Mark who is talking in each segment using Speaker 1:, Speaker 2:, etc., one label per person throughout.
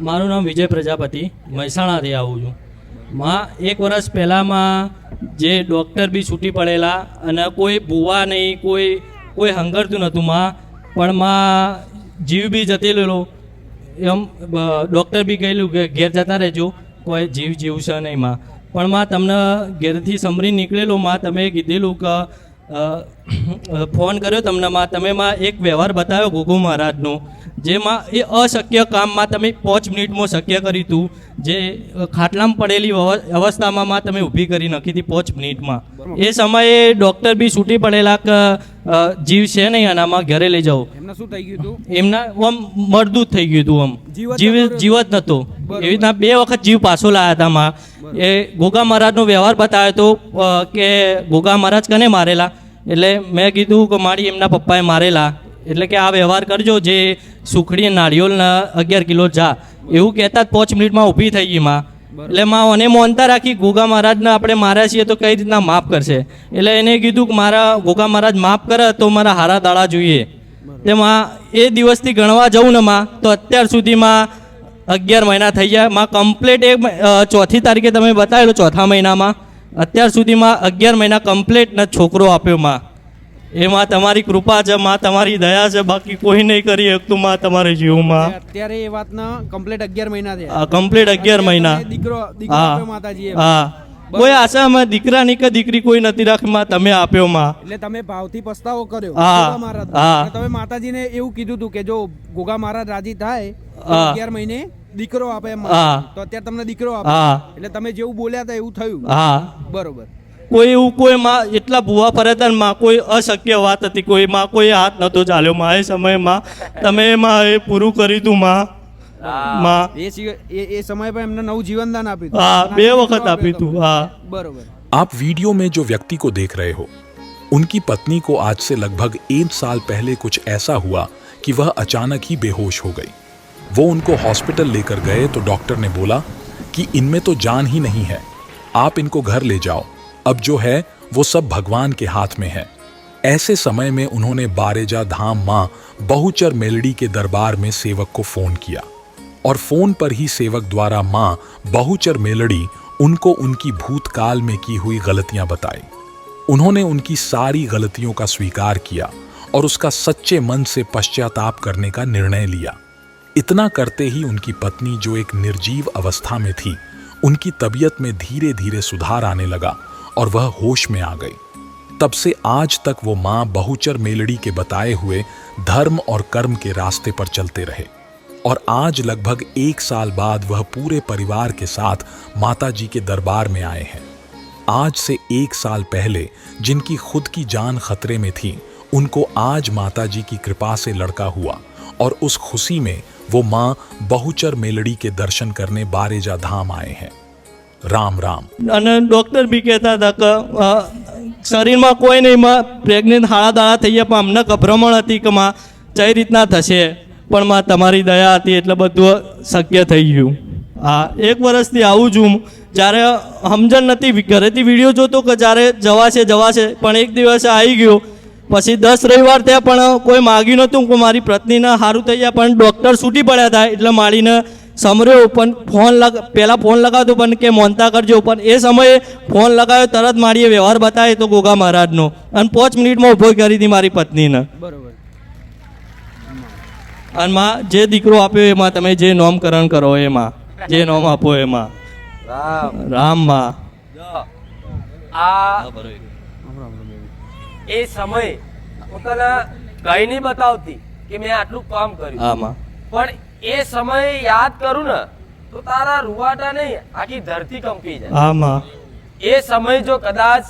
Speaker 1: મારું નામ વિજય પ્રજાપતિ. મહેસાણાથી આવું છું. માં, એક વર્ષ પહેલાંમાં જે ડૉક્ટર બી છૂટી પડેલા અને કોઈ ભૂવા નહીં, કોઈ કોઈ હંગરતું નહોતું માં. પણ માં જીવ બી જતી લેલો એમ ડૉક્ટર બી કહેલું કે ઘેર જતા રહેજો. કોઈ જીવ જીવશે નહીં માં. પણ માં, તમને ઘેરથી સમરી નીકળેલો માં, તમે કીધેલું કે ફોન કર્યો તમને માં તમે માં એક વ્યવહાર બતાવ્યો ગોગુ મહારાજનો જેમાં એ અશક્ય કામમાં તમે પાંચ મિનિટમાં શક્ય કર્યું હતું જે ખાટલામાં પડેલી અવ- અવસ્થામાં માં તમે ઊભી કરી નાખી હતી પાંચ મિનિટમાં. એ સમયે ડૉક્ટર બી છૂટી પડેલા જીવ છે નહીં આનામાં ઘરે લઈ જાઓ.
Speaker 2: એમને શું થઈ ગયું હતું?
Speaker 1: એમના આમ મરદૂત થઈ ગયું હતું આમ
Speaker 2: જીવ જીવત
Speaker 1: જીવ જ નહોતો એવી રીતના બે વખત જીવ પાછો લાયા હતા માં. એ ગોગા મહારાજનો વ્યવહાર બતાવ્યો હતો કે ગોગા મહારાજ કને મારેલા? એટલે મેં કીધું કે મારી એમના પપ્પાએ મારેલા. એટલે કે આ વ્યવહાર કરજો જે સુખડી નાળિયોલના અગિયાર કિલો જા. એવું કહેતા જ પાંચ મિનિટમાં ઊભી થઈ ગઈ માં. એટલે માં અને મોનતા રાખી ગોગા મહારાજને આપણે માર્યા છીએ તો કઈ રીતના માફ કરશે? એટલે એને કીધું કે મારા ગોગા મહારાજ માફ કરે તો મારા હારા દાડા જોઈએ. તેમાં એ દિવસથી ગણવા જવું ને માં તો અત્યાર સુધીમાં અગિયાર મહિના થઈ ગયા. માં કમ્પ્લીટ એક ચોથી તારીખે તમે બતાવેલો ચોથા મહિનામાં. અત્યાર સુધીમાં અગિયાર મહિના કમ્પ્લેટ ને છોકરો આપ્યો માં. એમાં તમારી કૃપા છે માં તમારી દયા છે બાકી કોઈ નહીં કરી શકતું માં તમારે જીવમાં
Speaker 2: અત્યારે એ વાતના કમ્પ્લેટ અગિયાર મહિના થયા
Speaker 1: કમ્પ્લેટ અગિયાર મહિના.
Speaker 2: દીકરો દીકરો માતાજીએ.
Speaker 1: હા. કોઈ આશામાં દીકરાની કે દીકરી કોઈ નથી રાખી માં તમે આપ્યો માં.
Speaker 2: એટલે તમે ભાવથી પસ્તાવો કર્યો.
Speaker 1: હા,
Speaker 2: મહારાજ. તમે માતાજીને એવું કીધું હતું કે જો ગોગા મહારાજ રાજી થાય અગિયાર મહિને દીકરો આપે એમ
Speaker 1: હા.
Speaker 2: તો અત્યારે તમને દીકરો આપે
Speaker 1: હા
Speaker 2: એટલે તમે જેવું બોલ્યા હતા એવું થયું
Speaker 1: હા
Speaker 2: બરોબર
Speaker 1: કોઈ એવું કોઈ માં એટલા ભૂવા ફર્યા હતા ને માં કોઈ અશક્ય વાત હતી કોઈ માં કોઈ હાથ નહોતો ચાલ્યો માં એ સમયમાં તમે માં એ પૂરું કર્યું હતું માં માં
Speaker 2: એ સિવાય- એ એ સમય પર એમને નવું જીવનદાન આપ્યું હતું.
Speaker 1: હા બે
Speaker 2: દીકરો
Speaker 1: વખત
Speaker 2: આપ્યો
Speaker 1: આપ્યું હતું
Speaker 2: તમને.
Speaker 1: હા
Speaker 2: બરોબર
Speaker 3: आप वीडियो में जो व्यक्ति को देख रहे हो उनकी पत्नी को आज से लगभग एक साल पहले कुछ ऐसा हुआ कि वह अचानक ही बेहोश हो गई वो उनको हॉस्पिटल लेकर गए तो डॉक्टर ने बोला कि इनमें तो जान ही नहीं है। आप इनको घर ले जाओ। अब जो है, वो सब भगवान के हाथ में है। ऐसे समय में उन्होंने बारेजा धाम माँ बहुचर मेलडी के दरबार में सेवक को फ़ोन किया और फ़ोन पर ही सेवक द्वारा माँ बहुचर मेलडी उनको उनकी भूतकाल में की हुई गलतियाँ बताई। उन्होंने उनकी सारी गलतियों का स्वीकार किया और उसका सच्चे मन से पश्चाताप करने का निर्णय लिया। इतना करते ही उनकी पत्नी, जो एक निर्जीव अवस्था में थी, उनकी तबीयत में धीरे धीरे सुधार आने लगा और वह होश में आ गई। तब से आज तक वो माँ बहुचर मेलड़ी के बताए हुए धर्म और कर्म के रास्ते पर चलते रहे और आज लगभग एक साल बाद वह पूरे परिवार के साथ माता जी के दरबार में आए हैं। आज से एक साल पहले जिनकी खुद की जान खतरे में थी, उनको आज माता जी की कृपा से लड़का हुआ और उस खुशी में वो मां बहुचर मेलड़ी के दर्शन करने बारेजा धाम आए हैं राम राम
Speaker 1: અને ડૉક્ટર બી કહેતા હતા કે અ, શરીરમાં કોઈ નહીં માં પ્રેગ્નેન્ટ હાડા દાડા થઈ ગયા પણ અમને ગભરામણ હતી કે માં કઈ રીતના થશે પણ માં તમારી દયા હતી એટલે બધું શક્ય થઈ ગયું હા એક વર્ષથી આવું છું જ્યારે સમજણ નથી ઘરેથી વિડીયો જોતો કે જ્યારે જવાશે જવાશે પણ એક દિવસે આવી ગયો પછી દસ રવિવાર થયા પણ કોઈ માગ્યું નહોતું કે મારી પત્નીને સારું થઈ જાય પણ ડૉક્ટર છૂટી પડ્યા હતા એટલે માળીને સમર્યો પણ ફોન લગ પહેલાં ફોન લગાવતો પણ કે મોનતા કરજો પણ એ સમયે ફોન લગાવ્યો તરત મારીએ વ્યવહાર બતાવ્યો તો ગોગા મહારાજનો. અને પાંચ મિનિટમાં ઊભો કરી હતી મારી પત્નીને.
Speaker 2: બરોબર.
Speaker 1: અને માં જે દીકરો આપ્યો એમાં તમે જે નોમકરણ કરો એમાં જે નોમ આપો એમાં. રામમાં.
Speaker 4: આ એ સમય પોતાના તને કઈ નહીં બતાવતી કે મેં આટલું કામ કર્યું.
Speaker 1: આમાં.
Speaker 4: પણ એ સમય યાદ કરું ને તો તારા રૂવાટા નહીં આખી ધરતી કંપી જાય.
Speaker 1: આમાં.
Speaker 4: એ સમય જો કદાચ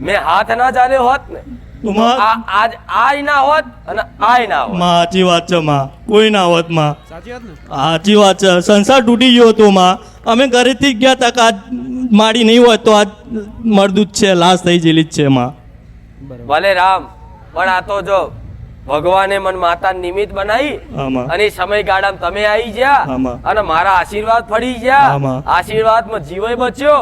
Speaker 4: મેં હાથ ના ચાલ્યો હોત ને તો
Speaker 1: માં
Speaker 4: આ આજ આય ના હોત અને આય ના હોત.
Speaker 1: માં સાચી વાત છે માં કોઈ ના હોતમાં
Speaker 2: સાચી વાત ને?
Speaker 1: સાચી વાત છે. સંસાર તૂટી ગયો હતો માં અમે ઘરેથી ગયા તક કે આજ માડી નહીં હોત તો આજ મરદૂત છે લાશ થઈ ગયેલી જ છે માં
Speaker 4: ભલે રામ પણ આ તો જો ભગવાને મન માતા નિમિત્ત બનાવી અને સમયગાળામાં તમે આવી ગયા અને મારા આશીર્વાદ ફરી ગયા. આશીર્વાદમાં જીવ બચ્યો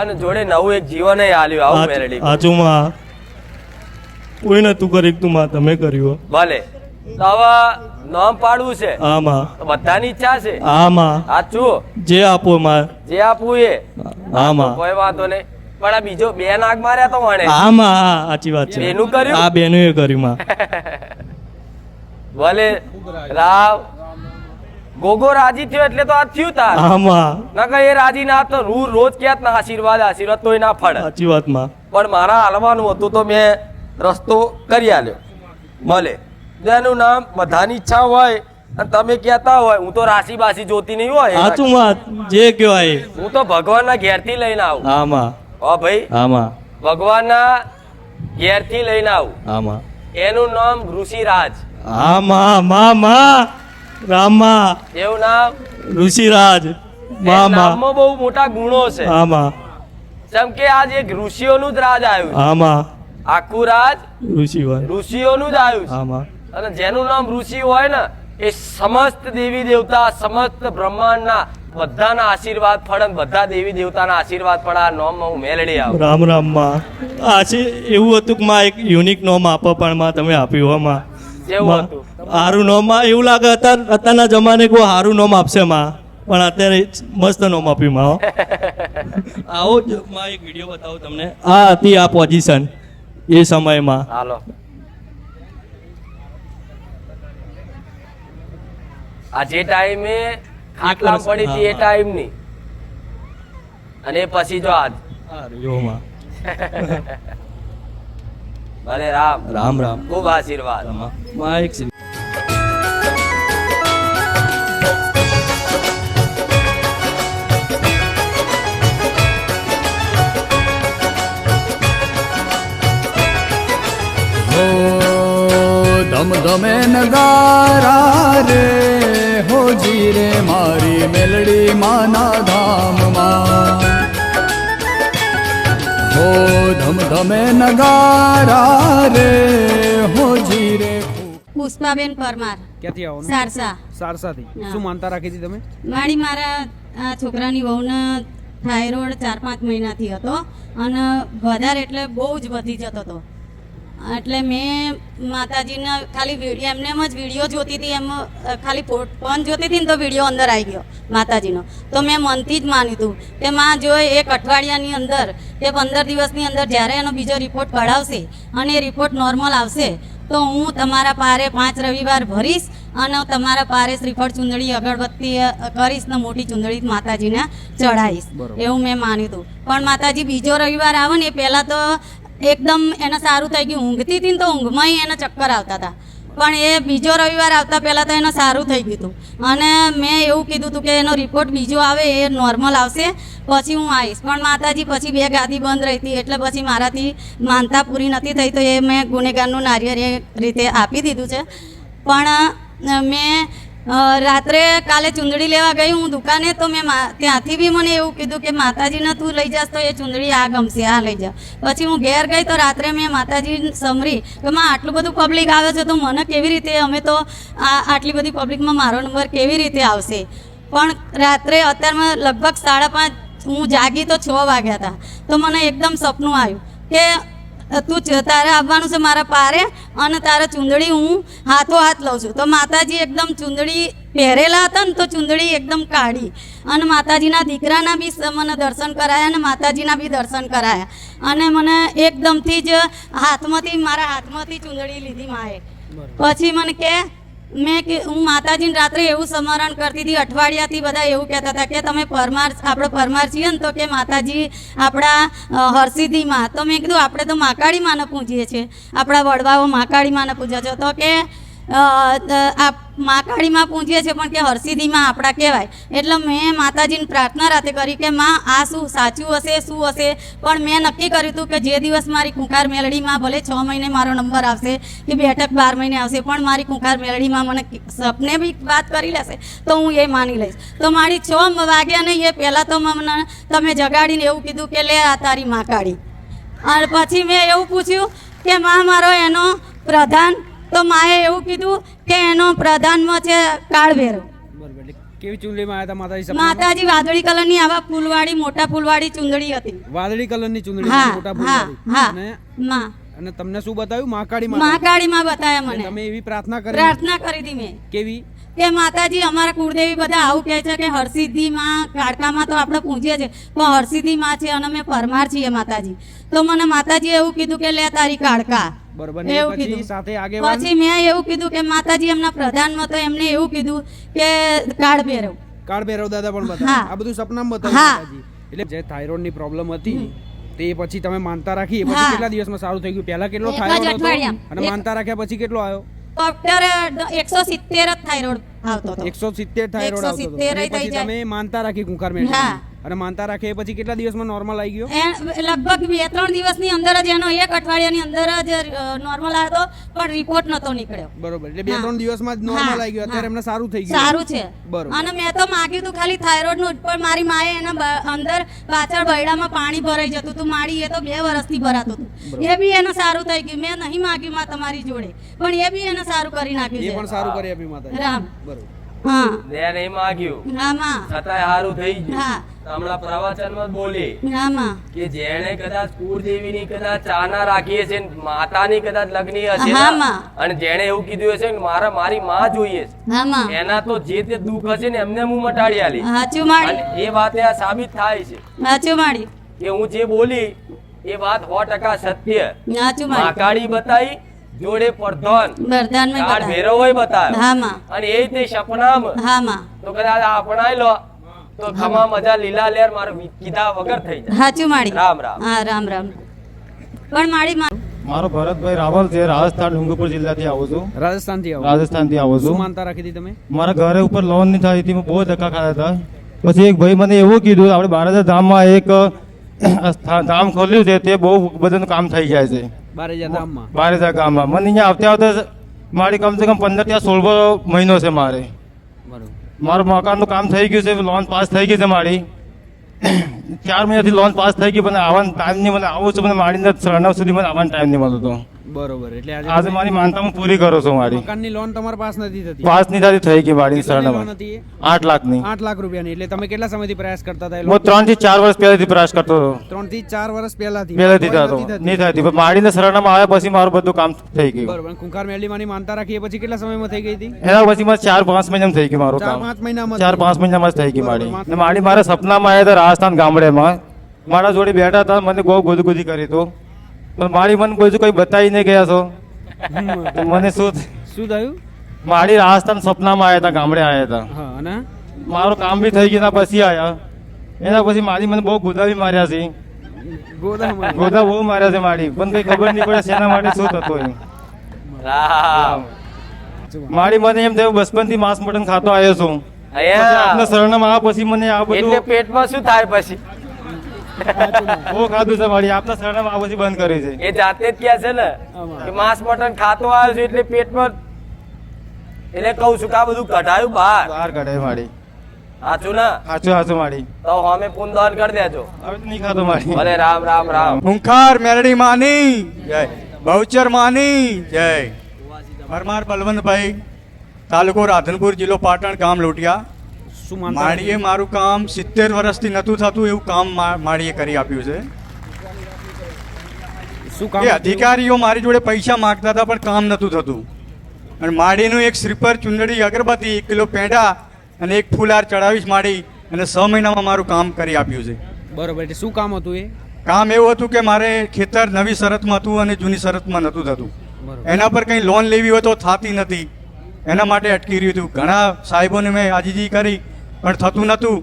Speaker 4: અને જોડે નવું એક જીવન આલ્યું. આવું મેળવી
Speaker 1: સાચું માં કોઈ નતું કરી તું માં તમે કર્યું
Speaker 4: ભલે. હવે નામ પાડવું છે.
Speaker 1: આમાં.
Speaker 4: બધાની ઈચ્છા છે.
Speaker 1: આમાં.
Speaker 4: સાચું
Speaker 1: જે આપો માં.
Speaker 4: જે આપવું એ.
Speaker 1: આમાં.
Speaker 4: કોઈ વાંધો નહીં. પણ આ બીજો બે નાગ માર્યા તો વણે.
Speaker 1: આમાં હા સાચી વાત છે.
Speaker 4: બેનું કર્યું?
Speaker 1: હા બેનું એ કર્યું માં.
Speaker 4: ભલે રાવ ગોગો રાજી થયો એટલે તો આ થયું તાર.
Speaker 1: આમાં
Speaker 4: નકર એ રાજી ના તો રૂ રોજ ક્યાંક ના આશીર્વાદ આશીર્વાદ તોય ના ફળે.
Speaker 1: સાચી વાતમાં.
Speaker 4: પણ મારા હાલવાનું હતું તો મેં રસ્તો કરી આલ્યો. મળે જેનું નામ બધાની ઈચ્છા હોય અને તમે કહેતા હોય હું તો રાશિ બાસી જોતી નહીં હોય.
Speaker 1: સાચું વાત. જે કહેવાય.
Speaker 4: હું તો ભગવાનના ઘેરથી લઈને આવું.
Speaker 1: આમાં
Speaker 4: ઓ ભાઈ
Speaker 1: આમાં.
Speaker 4: ભગવાનના ઘેરથી લઈને આવું.
Speaker 1: આમાં.
Speaker 4: એનું નામ ઋષિરાજ.
Speaker 1: આમાં મા મા રામા.
Speaker 4: એવું નામ?
Speaker 1: ઋષિરાજ મામા.
Speaker 4: નામમાં બહુ મોટા ગુણો છે.
Speaker 1: આમાં.
Speaker 4: જેમ કે આજ એક ઋષિઓનું જ રાજ આવ્યું
Speaker 1: આમાં.
Speaker 4: આખું રાજ
Speaker 1: ઋષિ
Speaker 4: ઋષિઓનું જ આવ્યું
Speaker 1: આમાં.
Speaker 4: અને જેનું નામ ઋષિ હોય ને એ સમસ્ત દેવી દેવતા સમસ્ત બ્રહ્માંડના બધાના આશીર્વાદ ફળ બધા દેવી દેવતાના આશીર્વાદ ફળ આ નોમ હું મેળડી આવું.
Speaker 1: રામ રામમાં. આ છે એવું હતું કે માં એક યુનિક નોમ આપો પણ માં તમે આપ્યું હો માં. એવું
Speaker 4: હતું?
Speaker 1: હારું નોમમાં એવું લાગે અત્યાર અત્યારના જમાને કોઈ હારું નોમ આપશે માં. પણ અત્યારે મસ્ત નોમ આપ્યું માં આવો જ માં એક વીડિયો બતાવું તમને. આ હતી આ પોઝિશન એ સમયમાં.
Speaker 4: હાલો. આ જે ટાઈમે ખાટલા પડી હતી એ ટાઈમની. અને પછી જો આજ. ભલે રામ.
Speaker 1: રામ રામ.
Speaker 4: ખૂબ આશીર્વાદ.
Speaker 1: માં
Speaker 5: હો ધમધમે નગારા રે હો જીરે
Speaker 6: પુષ્પાબેન પરમાર.
Speaker 2: ક્યાંથી આવો
Speaker 6: સારસા.
Speaker 2: સારસાથી. શું માનતા રાખી હતી તમે?
Speaker 6: મારી મારા આ છોકરાની વહુને થાઇરોઇડ ચાર પાંચ મહિનાથી હતો અને વધારે એટલે બહુ જ વધી જતો હતો. એટલે મેં માતાજીના ખાલી એમને એમ જ વીડિયો જોતી હતી એમ ખાલી ફોન જોતી હતી ને તો વીડિયો અંદર આવી ગયો માતાજીનો. તો મેં મનથી જ માન્યું હતું કે માં જો એક અઠવાડિયાની અંદર કે પંદર દિવસની અંદર જ્યારે એનો બીજો રિપોર્ટ કઢાવશે અને એ રિપોર્ટ નોર્મલ આવશે તો હું તમારા પારે પાંચ રવિવાર ભરીશ અને તમારા પારે શ્રીફળ ચુંદડી અગરબત્તી કરીશ ને મોટી ચુંદડી માતાજીને ચઢાવીશ. એવું મેં માન્યું હતું. પણ માતાજી બીજો રવિવાર આવે ને એ પહેલાં તો એકદમ એને સારું થઈ ગયું. ઊંઘતી હતી ને તો ઊંઘમાં એને ચક્કર આવતા હતા. પણ એ બીજો રવિવાર આવતા પહેલાં તો એને સારું થઈ ગયું હતું. અને મેં એવું કીધું હતું કે એનો રિપોર્ટ બીજો આવે એ નોર્મલ આવશે, પછી હું આવીશ. પણ માતાજી પછી બે ગાદી બંધ રહી હતી એટલે પછી મારાથી માનતા પૂરી નથી થઈ, તો એ મેં ગુનેગારનું નારિયેળ રીતે આપી દીધું છે. પણ મેં રાત્રે કાલે ચુંદડી લેવા ગઈ હું દુકાને તો મેં ત્યાંથી બી મને એવું કીધું કે, માતાજીને તું લઈ જાસ તો એ ચુંદડી આ ગમશે, આ લઈ જા. પછી હું ઘેર ગઈ તો રાત્રે મેં માતાજી સમરી કે, માં, આટલું બધું પબ્લિક આવે છે તો મને કેવી રીતે, અમે તો આ, આટલી બધી પબ્લિકમાં મારો નંબર કેવી રીતે આવશે? પણ રાત્રે અત્યારમાં લગભગ સાડા પાંચ, હું જાગી તો છ વાગ્યા હતા તો મને એકદમ સપનું આવ્યું કે તું તારે આવવાનું છે મારા પારે અને તારે ચૂંદડી હું હાથો હાથ લઉં છું. તો માતાજી એકદમ ચૂંદડી પહેરેલા હતા ને તો ચૂંદડી એકદમ કાઢી. અને માતાજીના દીકરાના બી મને દર્શન કરાયા અને માતાજીના બી દર્શન કરાયા. અને મને એકદમથી જ હાથમાંથી મારા હાથમાંથી ચૂંદડી લીધી માએ. પછી મને કે મેં કે હું માતાજીને રાત્રે એવું સ્મરણ કરતી હતી, અઠવાડિયાથી બધા એવું કહેતા હતા કે તમે પરમાર, આપણે પરમાર છીએ ને તો કે માતાજી આપણા હરસિદ્ધિમાં. તો મેં કીધું, આપણે તો માકાળી માને પૂજીએ છીએ. આપણા વડવાઓ માકાળી માને પૂજે છે. તો કે અ, મા કાળીમાં માકાળીમાં છીએ પણ કે હરસિદ્ધિમાં આપણા કહેવાય. એટલે મેં માતાજીને પ્રાર્થના રાતે કરી કે માં આ શું સાચું હશે શું હશે? પણ મેં નક્કી કર્યું હતું કે જે દિવસ મારી કુંકાર મેલડીમાં ભલે છ મહિને મારો નંબર આવશે કે બેઠક બાર મહિને આવશે પણ મારી કુંકાર મેલડીમાં મને સપને બી વાત કરી લેશે તો હું એ માની લઈશ. તો મારી છ વાગ્યા નહીં એ પહેલાં તો મને તમે જગાડીને એવું કીધું કે લે આ તારી માકાળી અને પછી મેં એવું પૂછ્યું કે માં મારો એનો પ્રધાન તો માએ એવું કીધું કે એનો પ્રધાનમાં છે કાળભેરો.
Speaker 2: કેવી ચૂંદડીમાં આવ્યા માતાજી
Speaker 6: માતાજી વાદળી કલરની આવા ફૂલવાળી મોટા ફૂલવાળી ચુંદડી હતી.
Speaker 2: વાદળી કલરની ચૂંદડી મોટા ફૂલવાળી.
Speaker 6: હા
Speaker 2: અને તમને શું બતાવ્યું? મહાકાળી માતા.
Speaker 6: મહાકાળીમાં બતાવ્યા મને.
Speaker 2: તમે એવી પ્રાર્થના કરી?
Speaker 6: પ્રાર્થના કરી હતી મેં.
Speaker 2: કેવી?
Speaker 6: કે માતાજી અમારા કુળદેવી બધા આવું કહે છે કે હરસિદ્ધિ માં કાળકામાં તો આપણે પૂજીએ છીએ. પણ હરસિદ્ધિ માં છે અને અમે પરમાર છીએ માતાજી. તો મને માતાજીએ એવું કીધું કે લે તારી કાળકા. એવું કીધું.
Speaker 2: સાથે આગેવાન
Speaker 6: પછી મેં એવું કીધું કે માતાજી એમના પ્રધાનમાં તો એમને એવું કીધું કે કાળ ભેરવ.
Speaker 2: કાળ ભૈરવ દાદા પણ
Speaker 6: હા.
Speaker 2: આ બધું સપનામાં બતાવ્યું એટલે જે થાઇરોઇડની પ્રોબ્લેમ હતી તે પછી તમે માનતા રાખી. પછી કેટલા દિવસમાં સારું થઈ ગયું? પહેલા કેટલો થાઇરોઇડ હતો અને માનતા રાખ્યા પછી કેટલો આવ્યો?
Speaker 6: ડોક્ટર એકસો સિત્તેર જ થાઇરોઇડ આવતો હતો.
Speaker 2: એકસો સિત્તેર થાઇરોઇડ આવતો હતો.
Speaker 6: 170
Speaker 2: અને
Speaker 6: થઈ
Speaker 2: પછી તમે માનતા રાખી કુંકાર. મેળવી. અને માનતા રાખે એ પછી કેટલા દિવસમાં નોર્મલ આવી ગયો?
Speaker 6: એ લગભગ બે ત્રણ દિવસની અંદર જ એનો એક અઠવાડિયાની અંદર જ નોર્મલ આવ્યો હતો પણ રિપોર્ટ નતો નીકળ્યો.
Speaker 2: બરોબર એટલે બે ત્રણ દિવસમાં જ નોર્મલ આવી ગયો. અત્યારે એમને સારું થઈ ગયું.
Speaker 6: સારું છે.
Speaker 2: બરોબર.
Speaker 6: અને મેં તો માગ્યું હતું ખાલી થાઇરોઇડનું પણ મારી માએ એના અંદર પાછળ બૈડામાં પાણી ભરાઈ જતું હતું માડી એ તો બે વર્ષથી ભરાતું હતું એ બી એને સારું થઈ ગયું. મેં નહીં માગ્યું માં તમારી જોડે પણ એ બી એને સારું કરી
Speaker 2: એ
Speaker 6: નાખ્યું
Speaker 2: પણ સારું કરી આપ્યું માતા
Speaker 6: રામ.
Speaker 2: બરોબર.
Speaker 6: હા.
Speaker 4: મેં નહીં માગ્યું.
Speaker 6: રામા
Speaker 4: છતાંય સારું થઈ ગયું.
Speaker 6: હા.
Speaker 4: હમણાં પ્રવચનમાં જ બોલી કે જેણે કદાચ કુળદેવીની કદાચ ચાના રાખી હશે ને માતાની કદાચ લગ્ન હશે. અને જેણે એવું કીધું હશે કે મારા મારી માં જોઈએ છે. એના તો જે તે દુઃખ હશે ને એમને હું મટાડી આલી એ વાતે આ સાબિત થાય છે. કે હું જે બોલી એ વાત સો ટકા સત્ય. માકાળી બતાવી જોડે
Speaker 6: વરદાનમાં
Speaker 4: કાળ
Speaker 6: બતાવ્યું.
Speaker 4: ભેરવોય બતાવ્યો અને એ તે સપનામ. તો કદાચ આપણાય લો. તો ખમા મજા લીલા લેર મારો કીધા વગર થઈ જાય.
Speaker 6: હાચું માડી.
Speaker 4: રામ રામ.
Speaker 6: હા રામ રામ. પણ માડી
Speaker 7: મારો ભરતભાઈ રાવલ છે રાજસ્થાન ડુંગરપુર જિલ્લાથી આવું છું.
Speaker 2: રાજસ્થાનથી આવો?
Speaker 7: રાજસ્થાનથી આવું છું.
Speaker 2: માનતા રાખી હતી તમે?
Speaker 7: મારા ઘરે ઉપર લોનની થઈ હતી મેં બહુ ધક્કા ખાતા હતા. પછી એક ભાઈ મને એવું કીધું આપણે બારાજા ધામમાં એક ધામ ખોલ્યું છે તે બહુ બધાનું કામ થઈ જાય છે.
Speaker 2: બારેજા ધામમાં?
Speaker 7: બારેજા ગામમાં. મને અહીંયા આવતા આવતા મારી કમસે કમ પંદર ત્યાં સોળ મહિનો છે મારે. મારું મકાનનું કામ થઈ ગયું છે લોન પાસ થઈ ગઈ છે મારી. ચાર મહિનાથી લોન પાસ થઈ ગઈ પણ આવવાનો ટાઈમ નહીં મને આવું છું, મને મારીને સરનાવ સુધી મને આવવાનો ટાઈમ નહીં મળતો
Speaker 2: બરોબર એટલે આજે
Speaker 7: આજે મારી માનતા હું પૂરી કરું છું મારી.
Speaker 2: મકાનની લોન તમારા પાસ નથી થતી.
Speaker 7: પાસની થતી થઈ ગઈ મારી સરનામા. આઠ લાખની
Speaker 2: આઠ લાખ રૂપિયાની એટલે તમે કેટલા સમયથી પ્રયાસ કરતા હતા
Speaker 7: હું ત્રણથી ચાર વર્ષ પહેલાથી પ્રયાસ કરતો હતો.
Speaker 2: ત્રણથી ચાર વર્ષ પહેલાથી?
Speaker 7: પહેલેથી થતો. નહીં થતી પણ માડીને સરનામા આવ્યા પછી મારું બધું કામ થઈ ગયું.
Speaker 2: બરોબર અને મેલી માની માનતા રાખી પછી કેટલા સમયમાં થઈ ગઈ હતી?
Speaker 7: એના પછી મારે ચાર પાંચ મહિનામાં થઈ ગયું મારું કામ.
Speaker 2: પાંચ મહિનામાં
Speaker 7: ચાર પાંચ
Speaker 2: મહિના
Speaker 7: મહિનામાં જ થઈ ગઈ માડી
Speaker 2: બરોબર.
Speaker 7: ને માડી મારા સપનામાં આવ્યા હતા રાજસ્થાન ગામડેમાં. મારા જોડે બેઠા હતા મને બહુ ગુદગુદી કરી હતું પણ મારી મન કોઈ કઈ બતાવી નહીં ગયા છો? મને શું
Speaker 2: શું થયું?
Speaker 7: મારી રાજસ્થાન સપનામાં આવ્યા હતા ગામડે આવ્યા હતા.
Speaker 2: અને?
Speaker 7: મારું કામ બી થઈ ગયું એના પછી આવ્યા એના પછી મારી મને બહુ ગોદાવી માર્યા છે. ગોદા બહુ માર્યા છે મારી. પણ કઈ ખબર નહીં પડે શેના માટે શું થતું મારી મને એમ થયું બચપનથી માંસ મટન ખાતો આવ્યો છું. આપના શરણમાં આ પછી મને આ બધું
Speaker 4: પેટમાં શું થાય પછી?
Speaker 7: બહુ ખાધું છે મારી. આપના શરણમાં આ પછી બંધ કરી છે.
Speaker 4: એ જાતે જ કહે છે ને કે માંસ મટન ખાતો આવ્યો છે એટલે પેટમાં એટલે કહું છું કે આ બધું કઢાયું બહાર.
Speaker 7: બહાર કાઢે મારી.
Speaker 4: સાચું ને?
Speaker 7: સાચું સાચું મારી.
Speaker 4: તો અમે પુનદાન કરી દેજો.
Speaker 7: હવે નહીં ખાતો મારી.
Speaker 4: ભલે રામ રામ રામ.
Speaker 5: હુંખાર મેરડી માની. જય. બહુચર માની. જય. પરમાર બલવંતભાઈ તાલુકો રાધનપુર જિલ્લો પાટણ ગામ લોટિયા.
Speaker 2: શું
Speaker 5: માળીએ મારું કામ સિત્તેર વર્ષથી નહોતું થતું એવું કામ માળીએ કરી આપ્યું છે.
Speaker 2: શું કામ
Speaker 5: અધિકારીઓ મારી જોડે પૈસા માંગતા હતા પણ કામ નહોતું થતું. અને માળીનું એક સ્લીપર ચુંદડી અગરબત્તી એક કિલો પેંડા અને એક ફૂલાર ચડાવીશ માળી અને છ મહિનામાં મારું કામ કરી આપ્યું છે.
Speaker 2: બરોબર એટલે શું કામ હતું એ?
Speaker 5: કામ એવું હતું કે મારે ખેતર નવી શરતમાં હતું અને જૂની શરતમાં નહોતું થતું. એના પર કંઈ લોન લેવી હોય તો થતી નથી. એના માટે અટકી રહ્યું હતું. ઘણા સાહેબોને મેં આજીજી કરી. પણ થતું નહોતું.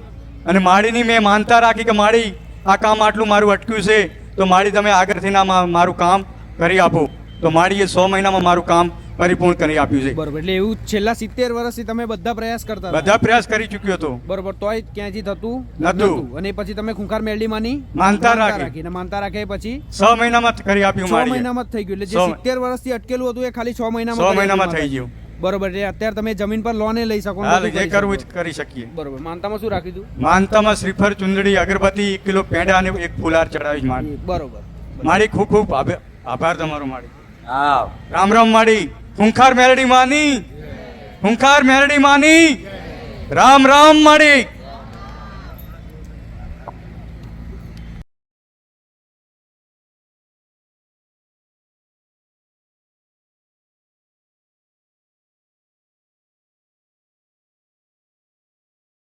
Speaker 5: અને માળીની મેં માનતા રાખી કે માળી આ કામ આટલું મારું અટક્યું છે તો માળી તમે આગળથી ના મારું કામ કરી આપો. તો માળીએ સો મહિનામાં મારું કામ પરિપૂર્ણ કરી આપ્યું છે.
Speaker 2: બરોબર એટલે એવું છેલ્લા સિત્તેર વર્ષથી તમે બધા પ્રયાસ કરતા
Speaker 5: બધા પ્રયાસ કરી ચૂક્યો હતો.
Speaker 2: બરોબર તોય ક્યાંથી થતું
Speaker 5: નતું
Speaker 2: અને પછી તમે ખુંખાર મેલડી માની
Speaker 5: માનતા રાખી.
Speaker 2: ને માનતા રાખે પછી?
Speaker 5: છ મહિનામાં કરી આપ્યું
Speaker 2: છ મહિનામાં થઈ ગયું. એટલે જે સિત્તેર વર્ષથી અટકેલું હતું એ ખાલી છ
Speaker 5: છ
Speaker 2: મહિનામાં છ
Speaker 5: મહિનામાં થઈ ગયું.
Speaker 2: બરોબર એટલે અત્યારે તમે જમીન પર લોને લઈ શકો
Speaker 5: જે કરવું. કરી શકીએ.
Speaker 2: બરોબર માનતામાં શું રાખ્યું હતું
Speaker 5: માનતામાં શ્રીફળ ચુંદડી અગરબત્તી એક કિલો પેંડા અને એક ફુલાર ચડાવીશ માળી
Speaker 2: બરોબર.
Speaker 5: માળી ખૂબ ખૂબ આભા- આભાર તમારો માળી
Speaker 4: હા.
Speaker 5: રામ રામ માળી હુંખાર મેરડી માની. હુંખાર મેરડી માની. રામ રામ માળી